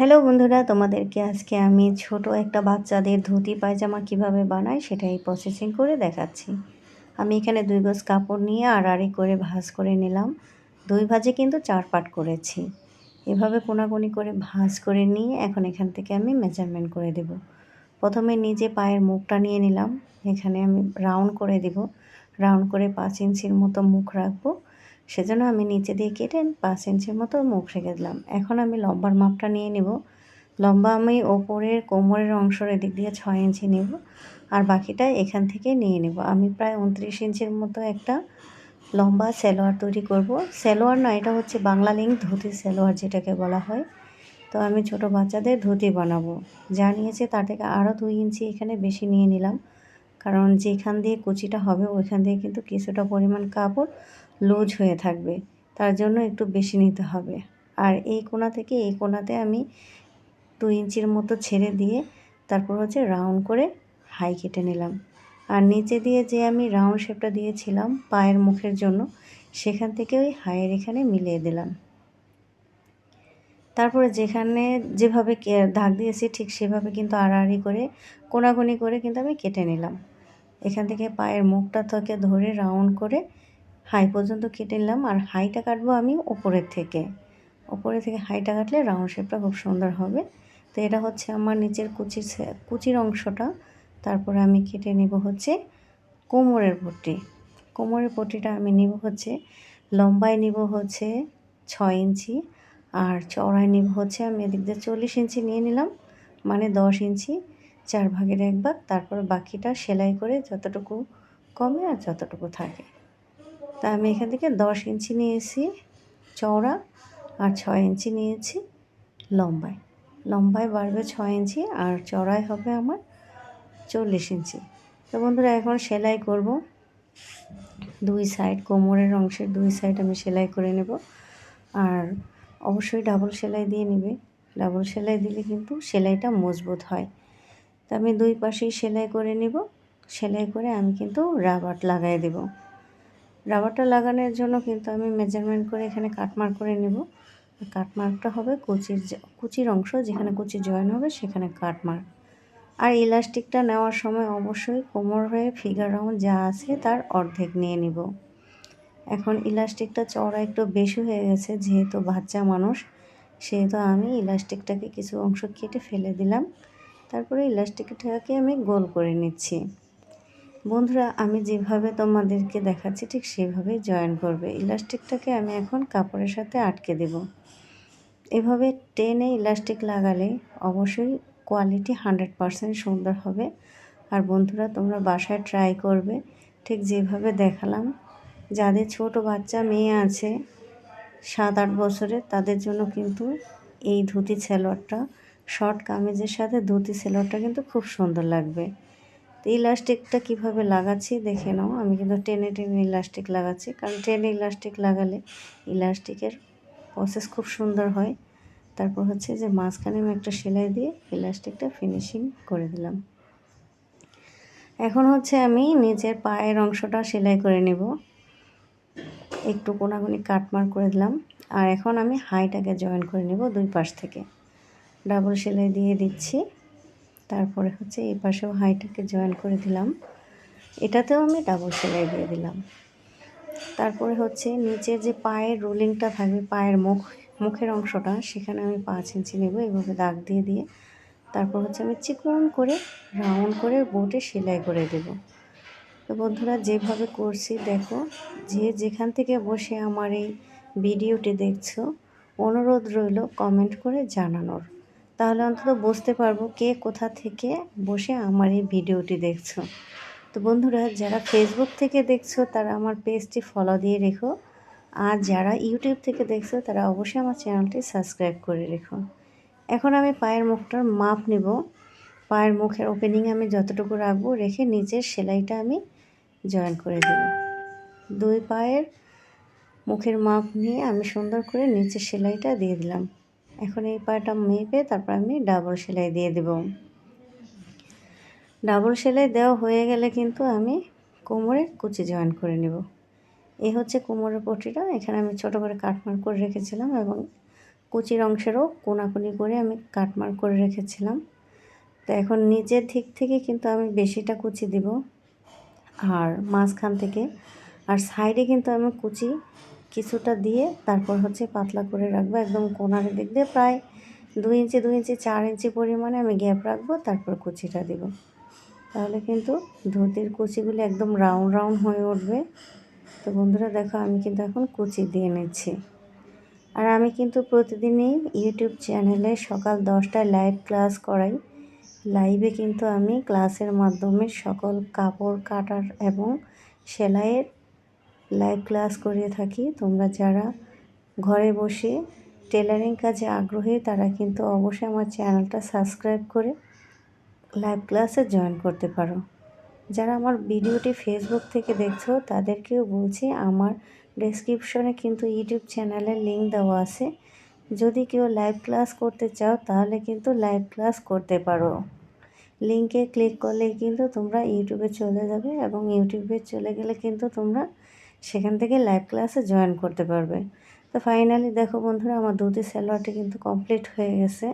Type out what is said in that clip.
Hello বন্ধুরা, তোমাদেরকে আজকে আমি ছোট একটা বাচ্চাদের ধুতি, পায়জামা কীভাবে বানাই সেটাই প্রসেসিং করে দেখাচ্ছি। আমি এখানে দুই গজ কাপড় নিয়ে আড়াআড়ি করে ভাঁজ করে নিলাম। দুই ভাজে কিন্তু চার পাট করেছি। এভাবে কোনাকুনি করে ভাঁজ করে নিয়ে এখন এখান থেকে আমি মেজারমেন্ট করে দেব। প্রথমে নিজে পায়ের মুখটা নিয়ে নিলাম। এখানে আমি রাউন্ড করে দেব। রাউন্ড করে পাঁচ ইঞ্চির মতো মুখ রাখব। সেজন্য আমি নিচে দিয়ে কেটে পাঁচ ইঞ্চির মতো মুখ রেখে দিলাম। এখন আমি লম্বার মাপটা নিয়ে নেব। লম্বা আমি ওপরের কোমরের অংশের এদিক দিয়ে ছয় ইঞ্চি নেব আর বাকিটা এখান থেকে নিয়ে নেব। আমি প্রায় উনত্রিশ ইঞ্চির মতো একটা লম্বা সেলোয়ার তৈরি করব। সেলোয়ার না, এটা হচ্ছে বাংলা লিঙ্ক ধুতি সেলোয়ার যেটাকে বলা হয়। তো আমি ছোট বাচ্চাদের ধুতি বানাবো। যা নিয়েছে তা থেকে আরও দুই ইঞ্চি এখানে বেশি নিয়ে নিলাম। কারণ যেখান দিয়ে কুচিটা হবে, ওইখান দিয়ে কিন্তু কিছুটা পরিমাণ কাপড় লুজ হয়ে থাকবে। তার জন্য একটু বেশি নিতে হবে। আর এই কোনা থেকে এই কোনাতে আমি দু ইঞ্চির মতো ছেড়ে দিয়ে তারপর হচ্ছে রাউন্ড করে হাই কেটে নিলাম। আর নিচে দিয়ে যে আমি রাউন্ড শেপটা দিয়েছিলাম পায়ের মুখের জন্য, সেখান থেকে ওই হাইয়ের এখানে মিলিয়ে দিলাম। তারপরে যেখানে যেভাবে দাগ দিয়েছি ঠিক সেভাবে কিন্তু আড়াআড়ি করে কোনাকুনি করে কিন্তু আমি কেটে নিলাম। এখান থেকে পায়ের মুখটা থেকে ধরে রাউন্ড করে হাই পর্যন্ত কেটে নিলাম আর হাইটা কাটবো আমি ওপরের থেকে। ওপরে থেকে হাইটা কাটলে রাউন্ড শেপটা খুব সুন্দর হবে। তো এটা হচ্ছে আমার নিচের কুচির কুচির অংশটা। তারপরে আমি কেটে নেব হচ্ছে কোমরের পট্টি। কোমরের পট্টিটা আমি নিব হচ্ছে, লম্বায় নিব হচ্ছে ছয় ইঞ্চি আর চড়াই নিব হচ্ছে আমি এদিক দিয়ে চল্লিশ ইঞ্চি নিয়ে নিলাম মানে দশ ইঞ্চি। চার ভাগের এক ভাগ, তারপরে বাকিটা সেলাই করে যতটুকু কমে আর যতটুকু থাকে। তা আমি এখান থেকে দশ ইঞ্চি নিয়েছি চওড়া আর ছয় ইঞ্চি নিয়েছি লম্বায়। লম্বায় বাড়বে ছয় ইঞ্চি আর চড়াই হবে আমার চল্লিশ ইঞ্চি। তো বন্ধুরা, এখন সেলাই করব। দুই সাইড কোমরের অংশের দুই সাইড আমি সেলাই করে নেব। আর অবশ্যই ডাবল সেলাই দিয়ে নেবে। ডাবল সেলাই দিলে কিন্তু সেলাইটা মজবুত হয়। তা আমি দুই পাশেই সেলাই করে নেব। সেলাই করে আমি কিন্তু রাবার লাগাই দেব। রাবারটা লাগানোর জন্য কিন্তু আমি মেজারমেন্ট করে এখানে কাটমার্ক করে নেব। কাটমার্কটা হবে কুচির কুচির অংশ, যেখানে কুচি জয়েন হবে সেখানে কাটমার্ক আর ইলাস্টিকটা নেওয়ার সময় অবশ্যই কোমর হয়ে ফিগার রাউন্ড যা আছে তার অর্ধেক নিয়ে নিব। এখন ইলাস্টিকটা চওড়া একটু বেশি হয়ে গেছে, যেহেতু বাচ্চা মানুষ, সেহেতু আমি ইলাস্টিকটাকে কিছু অংশ কেটে ফেলে দিলাম। তারপরে ইলাস্টিকটাকে আমি গোল করে নিচ্ছি। বন্ধুরা, আমি যেভাবে তোমাদেরকে দেখাচ্ছি, ঠিক সেভাবেই জয়েন করবে। ইলাস্টিকটাকে আমি এখন কাপড়ের সাথে আটকে দেব। এভাবে টেনে ইলাস্টিক লাগালে অবশ্যই কোয়ালিটি হান্ড্রেড পারসেন্ট সুন্দর হবে। আর বন্ধুরা, তোমরা বাসায় ট্রাই করবে। ঠিক যেভাবে দেখালাম, যাদের ছোট বাচ্চা মেয়ে আছে সাত আট বছরের তাদের জন্য কিন্তু এই ধুতি সেলোয়ারটা শর্ট কামিজের সাথে ধুতি সেলোয়ারটা কিন্তু খুব সুন্দর লাগবে। তো ইলাস্টিকটা কীভাবে লাগাচ্ছি দেখে নাও। আমি কিন্তু টেনে টেনে ইলাস্টিক লাগাচ্ছি, কারণ টেনে ইলাস্টিক লাগালে ইলাস্টিকের প্রসেস খুব সুন্দর হয়। তারপর হচ্ছে যে মাঝখানে আমি একটা সেলাই দিয়ে ইলাস্টিকটা ফিনিশিং করে দিলাম। এখন হচ্ছে আমি নিচের পায়ের অংশটা সেলাই করে নেব। একটু কোনাগুনি কাটমার করে দিলাম। আর এখন আমি হাইটাকে জয়েন করে নেব দুই পাশ থেকে। ডাবল সেলাই দিয়ে দিচ্ছি। তারপরে হচ্ছে এই পাশেও হাইটাকে জয়েন করে দিলাম। এটাতেও আমি ডাবল সেলাই দিয়ে দিলাম। তারপরে হচ্ছে নিচের যে পায়ের রোলিংটা থাকবে, পায়ের মুখ, মুখের অংশটা, সেখানে আমি পাঁচ ইঞ্চি নেব এভাবে দাগ দিয়ে দিয়ে। তারপর হচ্ছে আমি চিকন করে, রাউন্ড করে বোটে সেলাই করে দেব। তো বন্ধুরা, যেভাবে করছি, দেখো, যে যেখান থেকে বসে আমার এই ভিডিওটি দেখছ, অনুরোধ রইল কমেন্ট করে জানানোর। তাহলে অন্তত বুঝতে পারব কে কোথা থেকে বসে আমার এই ভিডিওটি দেখছ। তো বন্ধুরা, যারা ফেসবুক থেকে দেখছ, তারা আমার পেজটি ফলো দিয়ে রেখো। আর যারা ইউটিউব থেকে দেখছ, তারা অবশ্যই আমার চ্যানেলটি সাবস্ক্রাইব করে রেখো। এখন আমি পায়ের মুখটার মাপ নেব। পায়ের মুখের ওপেনিং আমি যতটুকু রাখব, রেখে নিচের সেলাইটা আমি জয়েন করে দেব। দুই পায়ের মুখের মাপ নিয়ে আমি সুন্দর করে নিচের সেলাইটা দিয়ে দিলাম। এখন এই পাটা মেপে তারপর আমি ডাবল সেলাই দিয়ে দেব। ডাবল সেলাই দেওয়া হয়ে গেলে কিন্তু আমি কোমরে কুচি জয়েন করে নেব। এই হচ্ছে কোমরের পটিটা, এখানে আমি ছোট করে কাটমার করে রেখেছিলাম এবং কুচির অংশেরও কোনাকুনি করে আমি কাটমার করে রেখেছিলাম। তো এখন নিচের দিক থেকে কিন্তু আমি বেশিটা কুচি দিব। আর মাঝখান থেকে, আর সাইডে কিন্তু আমি কুচি কিছুটা দিয়ে তারপর হচ্ছে পাতলা করে রাখব, একদম কোনার দিক দিয়ে প্রায় দুই ইঞ্চি দুই ইঞ্চি, চার ইঞ্চি পরিমাণে আমি গ্যাপ রাখব, তারপর কুচিটা দিব। তাহলে কিন্তু ধুতির কুচিগুলি একদম রাউন্ড রাউন্ড হয়ে উঠবে। তো বন্ধুরা দেখো, আমি কিন্তু এখন কুচি দিয়ে নিচ্ছি। আর আমি কিন্তু প্রতিদিনই ইউটিউব চ্যানেলে সকাল দশটায় লাইভ ক্লাস করাই। লাইভে কিন্তু আমি ক্লাসের মাধ্যমে সকল কাপড় কাটার এবং সেলাইয়ের লাইভ ক্লাস করিয়ে থাকি। তোমরা যারা ঘরে বসে টেলারিং কাজে আগ্রহী, তারা কিন্তু অবশ্যই আমার চ্যানেলটা সাবস্ক্রাইব করে লাইভ ক্লাসে জয়েন করতে পারো। যারা আমার ভিডিওটি ফেসবুক থেকে দেখছ, তাদেরকেও বলছি, আমার ডেসক্রিপশনে কিন্তু ইউটিউব চ্যানেলের লিঙ্ক দেওয়া আছে। যদি কেউ লাইভ ক্লাস করতে চাও, তাহলে কিন্তু লাইভ ক্লাস করতে পারো। লিঙ্কে ক্লিক করলে কিন্তু তোমরা ইউটিউবে চলে যাবে এবং ইউটিউবে চলে গেলে কিন্তু তোমরা সেখান থেকে লাইভ ক্লাসে জয়েন করতে পারবে। তো ফাইনালি দেখো বন্ধুরা, আমার দুটি স্যালোয়ারটি কিন্তু কমপ্লিট হয়ে গেছে।